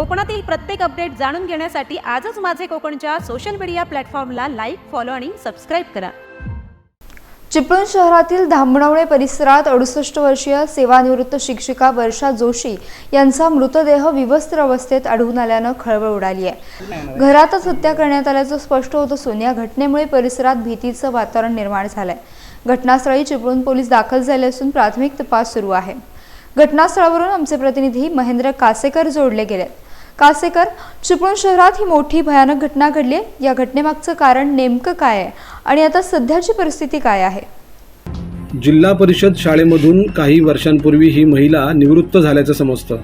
कोकणातील प्रत्येक अपडेट जाणून घेण्यासाठी आजच माझे कोकणच्या सोशल मीडिया प्लॅटफॉर्मला लाईक फॉलो आणि सबस्क्राईब करा. चिपळूण शहरातील धामणवणे परिसरात अडुसष्ट वर्षीय सेवानिवृत्त शिक्षिका वर्षा जोशी यांचा मृतदेह विवस्त्र अवस्थेत आढळून आल्यानं खळबळ उडाली आहे. घरातच हत्या करण्यात आल्याचं स्पष्ट होत असून या घटनेमुळे परिसरात भीतीचं वातावरण निर्माण झालंय. घटनास्थळी चिपळूण पोलीस दाखल झाले असून प्राथमिक तपास सुरू आहे. घटनास्थळावरून आमचे प्रतिनिधी महेंद्र कासेकर जोडले गेलेत. कासेकर चिपळूण शहरात ही मोठी भयानक घटना घडली आहे. या घटनेमागचं कारण नेमकं काय आहे आणि आता सध्याची परिस्थिती काय आहे? जिल्हा परिषद शाळेमधून काही वर्षांपूर्वी ही महिला निवृत्त झाल्याचं समजतं.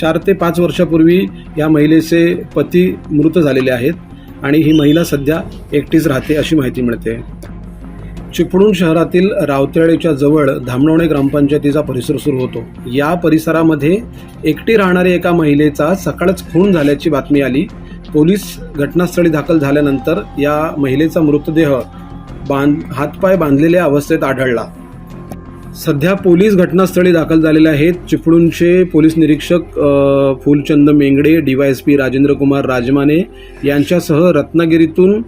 चार ते पाच वर्षापूर्वी या महिलेचे पती मृत झालेले आहेत आणि ही महिला सध्या एकटीच राहते अशी माहिती मिळते. चिपळूण शहरातील रावतळेच्या जवळ धामणवणे ग्रामपंचायतीचा परिसर सुरू होतो. या परिसरामध्ये एकटी राहणारी एका महिलेचा सकाळच खून झाल्याची बातमी आली. पोलीस घटनास्थळी दाखल झाल्यानंतर या महिलेचा मृतदेह बांध हातपाय बांधलेल्या अवस्थेत आढळला. सध्या पोलीस घटनास्थळी दाखल झालेले आहेत चिपळूणचे पोलीस निरीक्षक फुलचंद मेंगडे डीवायएसपी राजेंद्र कुमार राजमाने यांच्यासह रत्नागिरीतून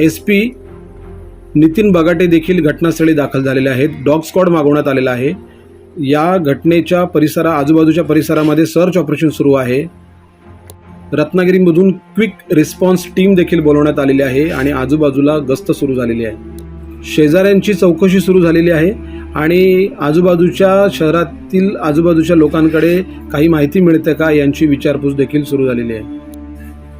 एस पी नितीन बगाटे देखील घटनास्थळी दाखल झालेले आहेत. डॉग स्क्वॉड मागवण्यात आलेला आहे. या घटनेच्या परिसरा आजूबाजूच्या परिसरामध्ये सर्च ऑपरेशन सुरू आहे. रत्नागिरीमधून क्विक रिस्पॉन्स टीम देखील बोलवण्यात आलेली आहे आणि आजूबाजूला गस्त सुरू झालेली आहे. शेजाऱ्यांची चौकशी सुरू झालेली आहे आणि आजूबाजूच्या शहरातील आजूबाजूच्या लोकांकडे काही माहिती मिळते का? यांची विचारपूस देखील सुरू झालेली आहे.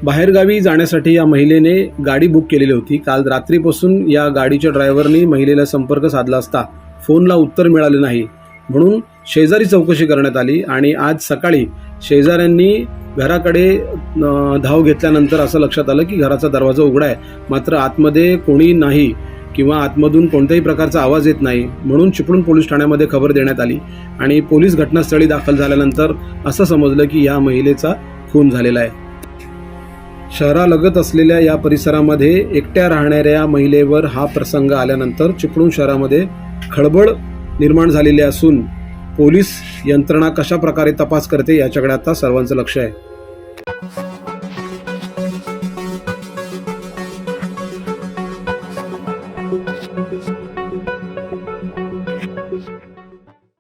बाहेरगावी जाण्यासाठी या महिलेने गाडी बुक केलेली होती. काल रात्रीपासून या गाडीच्या ड्रायव्हरनी महिलेला संपर्क साधला असता फोनला उत्तर मिळाले नाही. म्हणून शेजारी चौकशी करण्यात आली आणि आज सकाळी शेजाऱ्यांनी घराकडे धाव घेतल्यानंतर असं लक्षात आलं की घराचा दरवाजा उघडा आहे. मात्र आतमध्ये कोणी नाही किंवा आतमधून कोणत्याही प्रकारचा आवाज येत नाही. म्हणून चिपळूण पोलीस ठाण्यामध्ये खबर देण्यात आली आणि पोलीस घटनास्थळी दाखल झाल्यानंतर असं समजलं की या महिलेचा खून झालेला आहे. शहरालगत असलेल्या या परिसरामध्ये एकट्या राहणाऱ्या महिलेवर हा प्रसंग आल्यानंतर चिपळूण शहरामध्ये खळबळ निर्माण झालेली असून पोलीस यंत्रणा कशा प्रकारे तपास करते याच्याकडे आता सर्वांचं लक्ष आहे